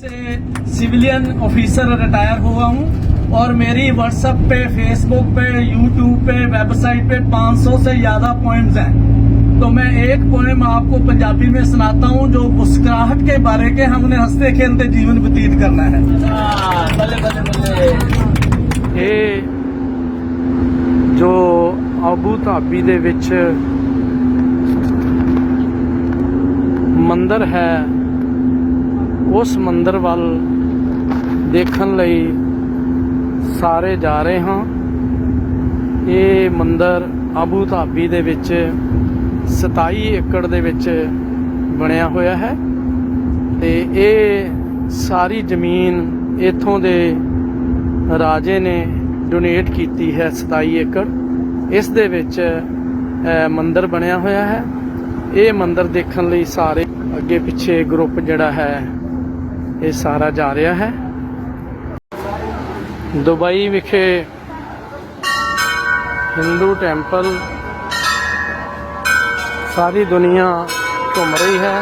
से civilian officer retire हुआ हूँ और मेरी व्हाट्सएप पे फेसबुक पे यूट्यूब पे वेबसाइट पे 500 से ज्यादा पॉइंट्स हैं तो मैं एक पोएम आपको पंजाबी में सुनाता हूँ जो मुस्कुराहट के बारे के हमने हंसते खेलते जीवन व्यतीत करना है ਬੱਲੇ ਬੱਲੇ ਬੱਲੇ ਇਹ ਜੋ ਆਬੂ ਧਾਬੀ ਦੇ ਵਿੱਚ ਮੰਦਰ ਹੈ ਉਸ ਮੰਦਰ ਵੱਲ ਦੇਖਣ ਲਈ ਸਾਰੇ ਜਾ ਰਹੇ ਹਾਂ। ਇਹ ਮੰਦਰ ਆਬੂ ਧਾਬੀ ਦੇ ਵਿੱਚ 27 ਏਕੜ ਦੇ ਵਿੱਚ ਬਣਿਆ ਹੋਇਆ ਹੈ ਤੇ ਇਹ ਸਾਰੀ ਜ਼ਮੀਨ ਇੱਥੋਂ ਦੇ ਰਾਜੇ ਨੇ ਡੋਨੇਟ ਕੀਤੀ ਹੈ 27 ਏਕੜ। ਇਸ ਦੇ ਵਿੱਚ ਮੰਦਰ ਬਣਿਆ ਹੋਇਆ ਹੈ। ਇਹ ਮੰਦਰ ਦੇਖਣ ਲਈ ਸਾਰੇ ਅੱਗੇ ਪਿੱਛੇ ਗਰੁੱਪ ਜਿਹੜਾ ਹੈ ਇਹ ਸਾਰਾ ਜਾ ਰਿਹਾ ਹੈ। ਦੁਬਈ ਵਿਖੇ ਹਿੰਦੂ ਟੈਂਪਲ ਸਾਰੀ ਦੁਨੀਆ ਘੁੰਮ ਰਹੀ ਹੈ।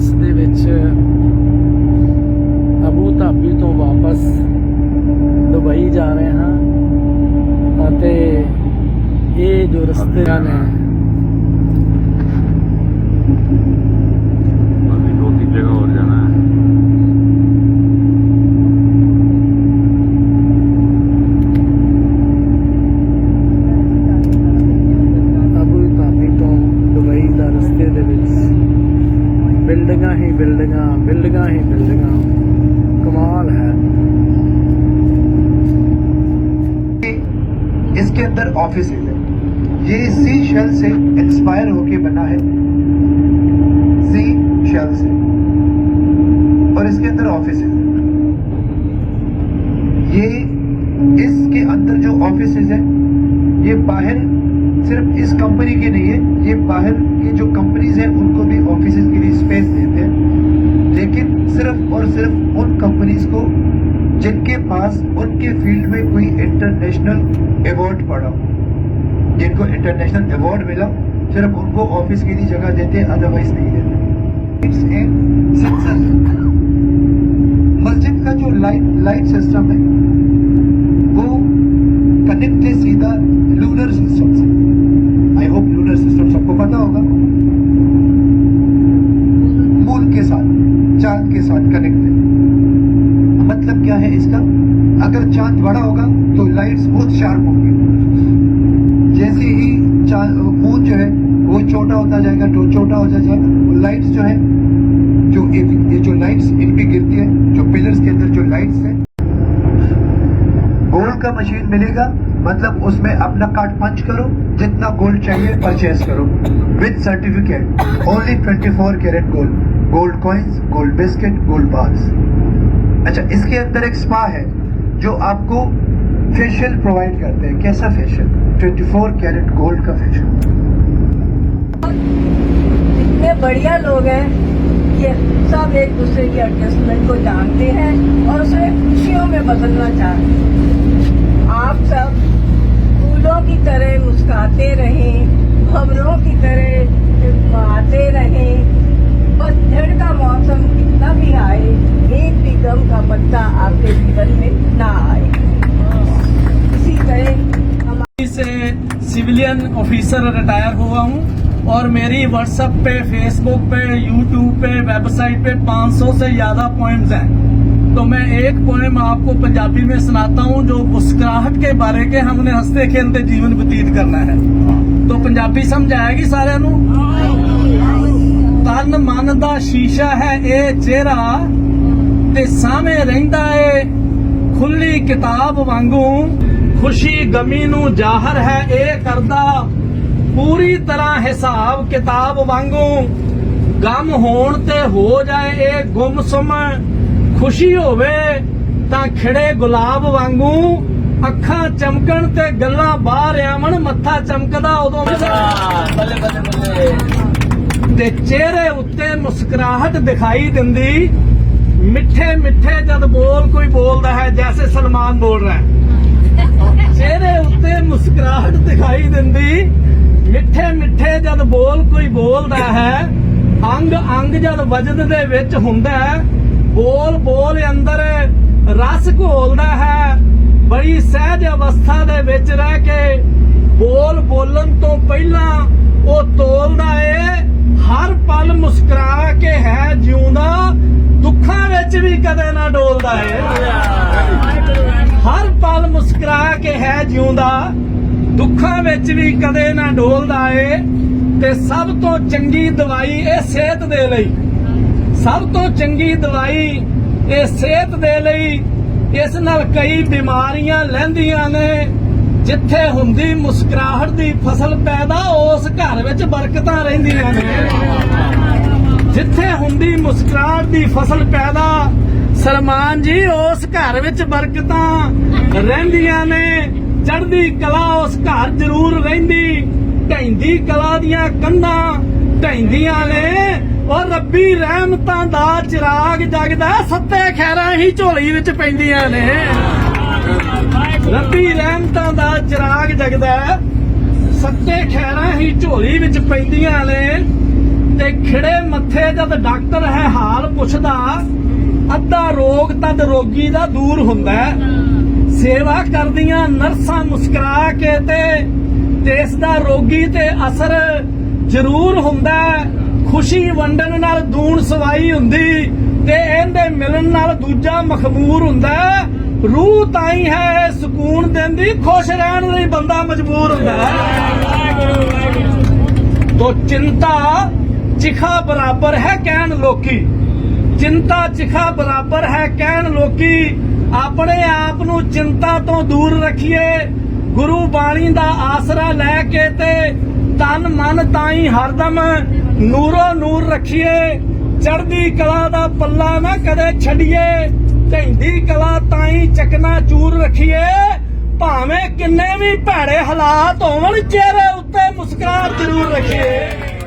ਬੱਸ ਦੇ ਵਿੱਚ ਅਬੂ ਧਾਬੀ ਤੋਂ ਵਾਪਸ ਦੁਬਈ ਜਾ ਰਹੇ ਹਾਂ ਅਤੇ ਇਹ ਜੋ ਰਸਤੇ ਨੇ ਦੋ ਤਿੰਨ ਜਗ੍ਹਾ ਹੋਰ ਜਾਣਾ ਹੈ। ਤੋਂ ਦੁਬਈ ਦਾ ਰਸਤੇ ਦੇ ਵਿੱਚ बिल्डिंगा ही बिल्डिंगा बिल्डिंगा ही बिल्डिंगा। कमाल है। इसके अंदर ऑफ़िस है। ये सी शेल से एक्सपायर होके बना है। सी शेल से। और इसके अंदर ऑफ़िस है। ये इसके अंदर जो ऑफ़िस है, ये बाहर सिर्फ़ इस कंपनी के नहीं है, ये बाहर ये जो कंपनीज़ हैं, उनको भी ऑफ़िस के लिए को जिनके पास उनके फ़ील्ड में कोई इंटरनेशनल अवार्ड पड़ा जिनको इंटरनेशनल अवार्ड मिला, सिर्फ़ उनको ऑफ़िस के लिए जगह देते अदरवाइज़ नहीं देते. मस्जिद का जो लाइट लाइट सिस्टम है, वो कनेक्ट है सीधा लूनर सिस्टम से। आई होप लूनर सिस्टम सबको पता होगा। मून के साथ, चाँद के साथ कनेक्ट है। क्या है इसका। अगर चाँद बड़ा होगा तो लाइट्स बहुत शार्प होंगी। जैसे ही मून जो है, वो छोटा होता जाएगा तो छोटा हो जाएगा। लाइट्स जो है, जो ये जो लाइट्स इन पे गिरती है, जो पिलर्स के अंदर जो लाइट्स है गोल्ड का मशीन मिलेगा। मतलब उसमें अपना कार्ड पंच करो, जितना गोल्ड चाहिए परचेज करो। With certificate only 24 carat gold gold coins gold biscuit gold bars अच्छा इसके अंदर एक स्पा है, जो आपको फेशियल प्रोवाइड करते हैं। कैसा फेशियल 24 कैरेट गोल्ड का फेशियल इतने बढ़िया लोग हैं कि सब एक दूसरे के एडजस्टमेंट को जानते हैं और उसे खुशियों में बदलना चाहते हैं। आप सब फूलों की तरह मुस्काते रहें, खबरों की तरह आते रहें भी आए एक भी गम का पत्ता आपके जीवन में ना आए। इसी तरह से सिविलियन ऑफिसर रिटायर हुआ हूँ और मेरी व्हाट्सएप पे फेसबुक पे यूट्यूब पे वेबसाइट पे 500 से ज़्यादा पॉइंट्स हैं। तो मैं एक पॉइंट आपको पंजाबी में सुनाता हूँ जो मुस्कुराहट के बारे के हमने हँसते खेलते जीवन व्यतीत करना है। तो पंजाबी समझ आएगी सारे ਤਨ ਮਨ ਦਾ ਸ਼ੀਸ਼ਾ ਹੈ ਇਹ ਚਿਹਰਾ, ਤੇ ਸਾਹਮਣੇ ਰਹਿੰਦਾ ਏ ਖੁੱਲੀ ਕਿਤਾਬ ਵਾਂਗੂ। ਖੁਸ਼ੀ ਗਮੀ ਨੂੰ ਜ਼ਾਹਰ ਹੈ, ਇਹ ਕਰਦਾ ਪੂਰੀ ਤਰ੍ਹਾਂ ਹਿਸਾਬ ਕਿਤਾਬ ਵਾਂਗੂ। ਗਮ ਹੋਣ ਤੇ ਹੋ ਜਾਏ ਇਹ ਗੁੰਮਸੁਮ, ਖੁਸ਼ੀ ਹੋਵੇ ਤਾਂ ਖਿੜੇ ਗੁਲਾਬ ਵਾਂਗੂ। ਅੱਖਾਂ ਚਮਕਣ ਤੇ ਗੱਲਾਂ ਬਾਹਰ ਆਵਣ, ਮੱਥਾ ਚਮਕਦਾ ਉਦੋਂ ਬੱਲੇ ਬੱਲੇ ਬੱਲੇ। ਤੇ ਚਿਹਰੇ ਉੱਤੇ ਮੁਸਕਰਾਹਟ ਦਿਖਾਈ ਦਿੰਦੀ। ਮਿੱਠੇ ਮਿੱਠੇ ਜਦ ਬੋਲ ਕੋਈ ਬੋਲਦਾ ਹੈ, ਜੈਸੇ ਸਲਮਾਨ ਬੋਲ ਰਿਹਾ ਹੈ। ਚਿਹਰੇ ਉੱਤੇ ਮੁਸਕਰਾਹਟ ਦਿਖਾਈ ਦਿੰਦੀ। ਮਿੱਠੇ ਮਿੱਠੇ ਜਦ ਬੋਲ ਕੋਈ ਬੋਲਦਾ ਹੈ, ਅੰਗ ਅੰਗ ਜਦ ਵਜਨ ਦੇ ਵਿੱਚ ਹੁੰਦਾ ਹੈ, ਬੋਲ ਬੋਲ ਅੰਦਰ ਰਸ ਘੋਲਦਾ ਹੈ। ਬੜੀ ਸਹਿਜ ਅਵਸਥਾ ਦੇ ਵਿੱਚ ਰਹਿ ਕੇ ਬੋਲ ਬੋਲਣ ਤੋਂ ਪਹਿਲਾਂ ਉਹ ਤੋਲਦਾ ਏ। ਹਰ ਪਲ ਮੁਸਕਰਾ ਕੇ ਹੈ ਜਿਉਂਦਾ, ਦੁੱਖਾਂ ਵਿੱਚ ਵੀ ਕਦੇ ਨਾ ਡੋਲਦਾ ਏ। ਹਰ ਪਲ ਮੁਸਕਰਾ ਕੇ ਹੈ ਜਿਉਂਦਾ, ਦੁੱਖਾਂ ਵਿੱਚ ਵੀ ਕਦੇ ਨਾ ਡੋਲਦਾ ਏ। ਤੇ ਸਭ ਤੋਂ ਚੰਗੀ ਦਵਾਈ ਇਹ ਸਿਹਤ ਦੇ ਲਈ। ਸਭ ਤੋਂ ਚੰਗੀ ਦਵਾਈ ਇਹ ਸਿਹਤ ਦੇ ਲਈ। ਇਸ ਨਾਲ ਕਈ ਬਿਮਾਰੀਆਂ ਲੈਂਦੀਆਂ ਨੇ। ਜਿੱਥੇ ਹੁੰਦੀ ਮੁਸਕਰਾਹਟ ਦੀ ਫਸਲ ਪੈਦਾ, ਉਸ ਘਰ ਵਿੱਚ ਬਰਕਤਾਂ ਰਹਿੰਦੀਆਂ ਨੇ। ਜਿੱਥੇ ਹੁੰਦੀ ਮੁਸਕਰਾਹਟ ਦੀ ਫਸਲ ਪੈਦਾ ਸਰਮਾਨ ਜੀ, ਉਸ ਘਰ ਵਿੱਚ ਬਰਕਤਾਂ ਰਹਿੰਦੀਆਂ ਨੇ। ਚੜ੍ਹਦੀ ਕਲਾ ਉਸ ਘਰ ਜ਼ਰੂਰ ਰਹਿੰਦੀ ਢੈਂਦੀ ਕਲਾ ਦੀਆਂ ਕੰਧਾਂ ਢੈਂਦੀਆਂ ਨੇ। ਔਰ ਰੱਬੀ ਰਹਿਮਤਾਂ ਦਾ ਚਿਰਾਗ ਜਗਦਾ, ਸੱਤੇ ਖੈਰਾਂ ਹੀ ਝੋਲੀ ਵਿੱਚ ਪੈਂਦੀਆਂ ਨੇ। ਰੱਬੀ ਰਹਿਮਤਾਂ ਦਾ ਚਿਰਾਗ ਜਗਦਾ ਸੱਤੇ ਖੈਰਾਂ ਹੀ ਝੋਲੀ ਵਿੱਚ ਪੈਂਦੀਆਂ ਨੇ ਤੇ ਖਿੜੇ ਮੱਥੇ ਜਦ ਡਾਕਟਰ ਹੈ ਹਾਲ ਪੁੱਛਦਾ, ਅੱਧਾ ਰੋਗ ਤਦ ਰੋਗੀ ਦਾ ਦੂਰ ਹੁੰਦਾ ਸੇਵਾ ਕਰਦੀਆਂ ਨਰਸਾਂ ਮੁਸਕਰਾ ਕੇ ਤੇ ਤੇ ਦਾ ਰੋਗੀ ਤੇ ਅਸਰ ਜ਼ਰੂਰ ਹੁੰਦਾ ਖੁਸ਼ੀ ਵੰਡਣ ਨਾਲ ਦੂਣ ਸਵਾਈ ਹੁੰਦੀ ਤੇ ਇਹਦੇ ਮਿਲਣ ਨਾਲ ਦੂਜਾ ਮਖਬੂਰ ਹੁੰਦਾ ਰੂਹ ਤਾਈ ਹੈ, ਸਕੂਨ ਦਿੰਦੀ, ਖੁਸ਼ ਰਹਿਣ ਲਈ ਬੰਦਾ ਮਜਬੂਰ ਹੁੰਦਾ ਹੈ। ਤੋ ਚਿੰਤਾ ਚਿਖਾ ਬਰਾਬਰ ਹੈ ਕਹਿਣ ਲੋਕੀ। ਚਿੰਤਾ ਚਿਖਾ ਬਰਾਬਰ ਹੈ ਕਹਿਣ ਲੋਕੀ। ਆਪਣੇ ਆਪ ਨੂੰ ਚਿੰਤਾ ਤੋਂ ਦੂਰ ਰੱਖੀਏ। ਗੁਰੂ ਬਾਣੀ ਦਾ ਆਸਰਾ ਲੈ ਕੇ ਤੇ ਤਨ ਮਨ ਤਾਈ ਹਰਦਮ ਨੂਰੋ ਨੂਰ ਰੱਖੀਏ। ਚੜ੍ਹਦੀ ਕਲਾ ਦਾ ਪੱਲਾ ਨਾ ਕਦੇ ਛੱਡੀਏ। ਢੈਂਦੀ ਕਲਾ ਤਾਈ ਚੱਕਣਾ ਚੂਰ ਰੱਖੀਏ, ਭਾਵੇਂ ਕਿੰਨੇ ਵੀ ਭੈੜੇ ਹਾਲਾਤ ਹੋਵਣ, ਚਿਹਰੇ ਉੱਤੇ ਮੁਸਕਰਾਹਟ ਜ਼ਰੂਰ ਰੱਖੀਏ।